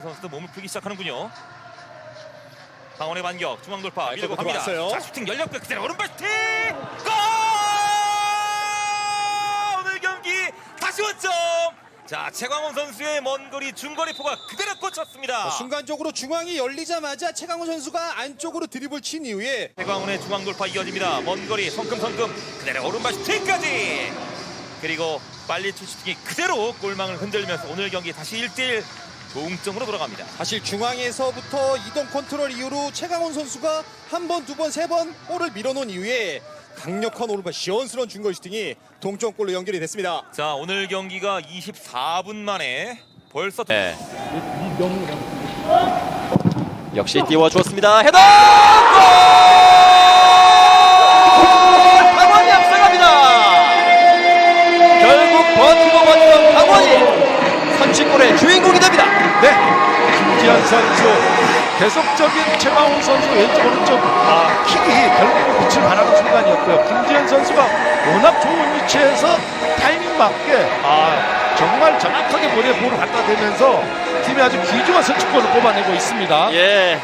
선수도 몸을 풀기 시작하는군요. 강원의 반격 중앙 돌파 밀고 골 갑니다. 들어왔어요. 자 슈팅 열렸고 그대로 오른발 슈팅 골! 오늘 경기 다시 원점. 자 최광훈 선수의 먼 거리 중거리 포가 그대로 꽂혔습니다. 어, 순간적으로 중앙이 열리자마자 최강훈 선수가 안쪽으로 드리블 친 이후에 최광훈의 중앙 돌파 이어집니다. 먼 거리 성큼성큼 그대로 오른발 슈팅까지 그리고 빨리 투 슈팅이 그대로 골망을 흔들면서 오늘 경기 다시 1대1 동점으로 돌아갑니다. 사실 중앙에서부터 이동 컨트롤 이후로 최강훈 선수가 한 번, 두 번, 세 번 볼을 밀어놓은 이후에 강력한 오른발 시원스러운 중거리 슈팅이 동점골로 연결이 됐습니다. 자 오늘 경기가 24분 만에 벌써 네. 역시 띄워주었습니다. 헤더! 골! 김지한 선수 계속적인 최강훈 선수 왼쪽 오른쪽 아, 킥이 결국은 빛을 발하는 순간이었고요. 김지한 선수가 워낙 좋은 위치에서 타이밍 맞게 아, 정말 정확하게 볼에 볼을 갖다 대면서 팀이 아주 귀중한 선취골을 뽑아내고 있습니다. 예.